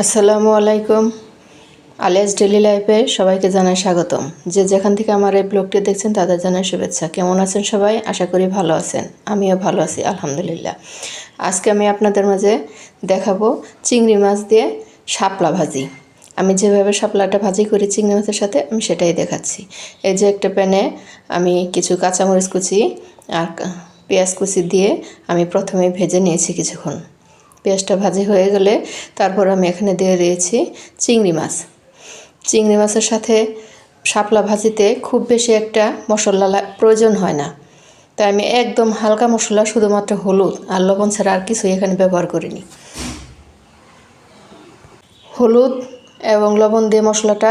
আসসালামু আলাইকুম। Alias daily লাইফে সবাইকে জানাই স্বাগতম। যে যেখান থেকে আমার এই ব্লগটি দেখছেন, তাদের জানাই শুভেচ্ছা। কেমন আছেন সবাই? আশা করি ভালো আছেন। আমিও ভালো আছি, আলহামদুলিল্লাহ। আজকে আমি আপনাদের মাঝে দেখাবো চিংড়ি মাছ দিয়ে শাপলা ভাজি। আমি যেভাবে শাপলাটা ভাজি করি চিংড়ি মাছের সাথে, আমি সেটাই দেখাচ্ছি। এই যে একটা প্যানে আমি কিছু কাঁচামরিচ কুচি আর পেঁয়াজ কুচি দিয়ে আমি প্রথমে ভেজে নিয়েছি কিছুক্ষণ। পেঁয়াজটা ভাজি হয়ে গেলে তারপর আমি এখানে দিয়ে দিয়েছি চিংড়ি মাছ। চিংড়ি মাছের সাথে শাপলা ভাজিতে খুব বেশি একটা মশলা প্রয়োজন হয় না। তাই আমি একদম হালকা মশলা, শুধুমাত্র হলুদ আর লবণ ছাড়া আর কিছুই এখানে ব্যবহার করিনি। হলুদ এবং লবণ দিয়ে মশলাটা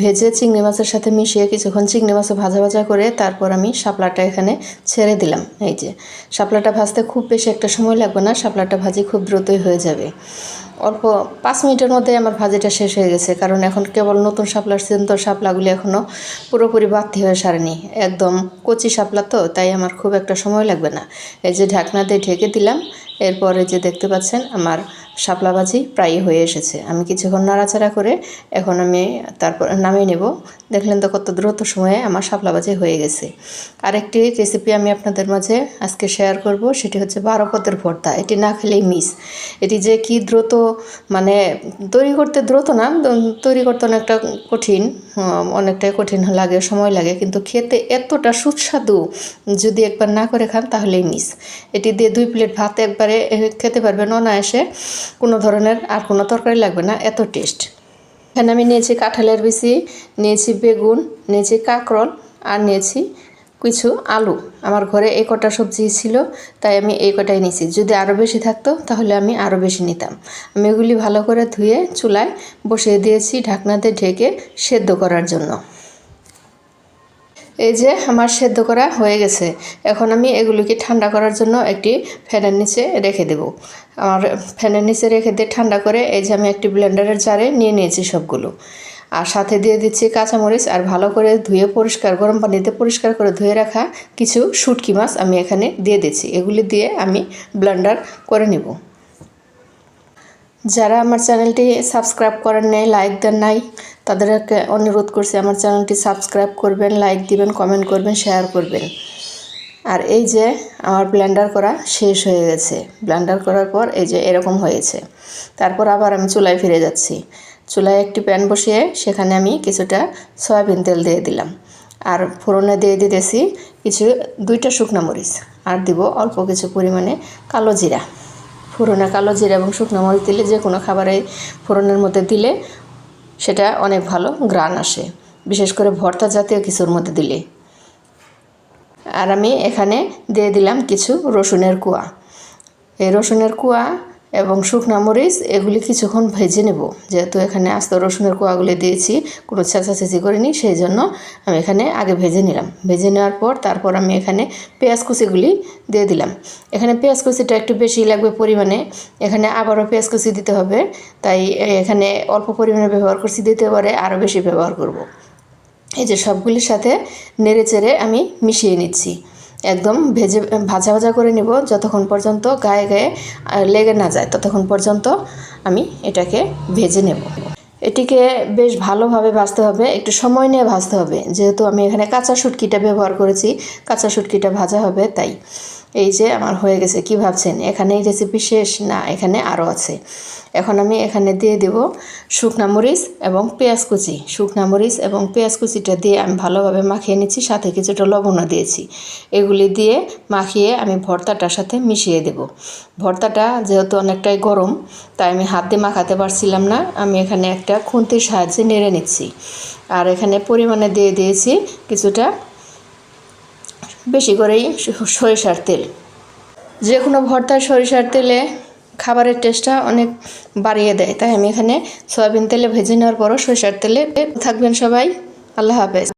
ভেজে চিংড়ি মাছের সাথে মিশিয়ে কিছুক্ষণ চিংড়ি মাছে ভাজা ভাজা করে তারপর আমি শাপলাটা এখানে ছেড়ে দিলাম। এই যে, শাপলাটা ভাজতে খুব বেশি একটা সময় লাগবে না, শাপলাটা ভাজি খুব দ্রুতই হয়ে যাবে। অল্প পাঁচ মিনিটের মধ্যে আমার ভাজিটা শেষ হয়ে গেছে, কারণ এখন কেবল নতুন শাপলার সিজন তো শাপলাগুলি এখনও পুরোপুরি বাড়তি হয়ে সারেনি। একদম কচি শাপলা তো, তাই আমার খুব একটা সময় লাগবে না। এই যে ঢাকনা দিয়ে ঢেকে দিলাম এরপরে যে দেখতে পাচ্ছেন, আমার শাপলা ভাজি প্রায় হয়ে এসেছে। আমি কিছুক্ষণ নাড়াচাড়া করে এখন আমি তারপর নামিয়ে নেব। দেখলেন তো কত দ্রুত সময়ে আমার শাপলা ভাজি হয়ে গেছে। আরেকটি রেসিপি আমি আপনাদের মাঝে আজকে শেয়ার করব, সেটি হচ্ছে বারো পদের ভর্তা। এটি না খেলেই মিস এটি যে কি দ্রুত মানে তৈরি করতে দ্রুত না তৈরি করতে অনেকটা কঠিন অনেকটাই কঠিন লাগে, সময় লাগে, কিন্তু খেতে এতটা সুস্বাদু, যদি একবার না করে খান তাহলেই মিস এটি দিয়ে দুই প্লেট ভাত একবারে এ, খেতে পারবেন অনায়াসে কোনো ধরনের আর কোনো তরকারি লাগবে না এত টেস্ট এখানে আমি নিয়েছি কাঁঠালের বিচি নিয়েছি বেগুন নিয়েছি কাঁকরোল আর নিয়েছি কিছু আলু। আমার ঘরে এই কটা সবজি ছিল তাই আমি এই কটাই নিয়েছি। যদি আরও বেশি থাকতো তাহলে আমি আরও বেশি নিতাম। আমি এগুলি ভালো করে ধুয়ে চুলায় বসিয়ে দিয়েছি ঢাকনাতে ঢেকে সেদ্ধ করার জন্য। এই যে আমার সেদ্ধ করা হয়ে গেছে। এখন আমি এগুলিকে ঠান্ডা করার জন্য একটি ফ্যানের নিচে রেখে দেব। আমার ফ্যানের নিচে রেখে দিয়ে ঠান্ডা করে এই যে আমি একটি ব্লেন্ডারের জারে নিয়ে নিয়েছি সবগুলো। আর সাথে দিয়ে দিচ্ছি কাঁচামরিচ আর ভালো করে ধুয়ে পরিষ্কার, গরম পানিতে পরিষ্কার করে ধুয়ে রাখা কিছু শুটকি মাছ আমি এখানে দিয়ে দিচ্ছি। এগুলি দিয়ে আমি ব্লেন্ডার করে নেব। যারা আমার চ্যানেলটি সাবস্ক্রাইব করেন নাই, লাইক দেন নাই তাদেরকে অনুরোধ করছি, আমার চ্যানেলটি সাবস্ক্রাইব করবেন, লাইক দিবেন, কমেন্ট করবেন, শেয়ার করবেন। আর এই যে আমার ব্লেন্ডার করা শেষ হয়ে গেছে। ব্লেন্ডার করার পর এই যে এরকম হয়েছে। তারপর আবার আমি চুলায় ফিরে যাচ্ছি। চুলায় একটি প্যান বসিয়ে সেখানে আমি কিছুটা সয়াবিন তেল দিয়ে দিলাম। আর ফোড়নে দিয়ে দিতেছি কিছু, দুইটা শুকনো মরিচ। আর দিব অল্প কিছু পরিমাণে কালো জিরা। ফোড়নে কালো জিরা এবং শুকনো মরিচ দিলে যে কোনো খাবারে ফোড়নের মধ্যে দিলে সেটা অনেক ভালো গ্রান আসে, বিশেষ করে ভর্তা জাতীয় কিছুর মধ্যে দিলে। আর আমি এখানে দিয়ে দিলাম কিছু রসুনের কুয়া। এই রসুনের কুয়া এবং শুকনা মরিচ, এগুলি কিছুক্ষণ ভেজে নেব। যেহেতু এখানে আস্ত রসুনের কুয়াগুলি দিয়েছি, কোনো ছেঁচাছেঁচি করিনি সেই জন্য আমি এখানে আগে ভেজে নিলাম। ভেজে নেওয়ার পর তারপর আমি এখানে পেঁয়াজ কুচিগুলি দিয়ে দিলাম। এখানে পেঁয়াজ কুচিটা একটু বেশি লাগবে পরিমাণে। এখানে আবারও পেঁয়াজ কুচি দিতে হবে। তাই এখানে অল্প পরিমাণে ব্যবহার করছি দিতে পারে আরও বেশি ব্যবহার করব। এই যে সবগুলির সাথে নেড়ে চেড়ে আমি মিশিয়ে নিচ্ছি। একদম ভেজে, ভাজা ভাজা করে নিব যতক্ষণ পর্যন্ত গায়ে গায়ে লেগে না যায়, ততক্ষণ পর্যন্ত আমি এটাকে ভেজে নেব। এটিকে বেশ ভালোভাবে ভাজতে হবে, একটু সময় নিয়ে ভাজতে হবে। যেহেতু আমি এখানে কাঁচা শুটকিটা ব্যবহার করেছি, কাঁচা শুটকিটা ভাজা হবে, তাই এই যে আমার হয়ে গেছে, কি ভাবছেন? এখানে এই রেসিপি শেষ? না, এখানে আরও আছে। এখন আমি এখানে দিয়ে দেব শুকনা মরিচ এবং পেঁয়াজ কুচি। শুকনা মরিচ এবং পেঁয়াজ কুচিটা দিয়ে আমি ভালোভাবে মাখিয়ে নিচ্ছি, সাথে কিছুটা লবণও দিয়েছি। এগুলি দিয়ে মাখিয়ে আমি ভর্তাটার সাথে মিশিয়ে দেব। ভর্তাটা যেহেতু অনেকটাই গরম, তাই আমি হাত দিয়ে মাখাতে পারছিলাম না। আমি এখানে একটা খুন্তির সাহায্যে নেড়ে নিচ্ছি। আর এখানে পরিমাণে দিয়ে দিয়েছি কিছুটা বেশি করেই সরিষার তেল। যে কোনো ভর্তার সরিষার তেলে খাবারের টেস্টটা অনেক বাড়িয়ে দেয়। তাই আমি এখানে সয়াবিন তেলে ভেজে নেওয়ার পরও সরিষার তেলে থাকবেন সবাই। আল্লাহ হাফেজ।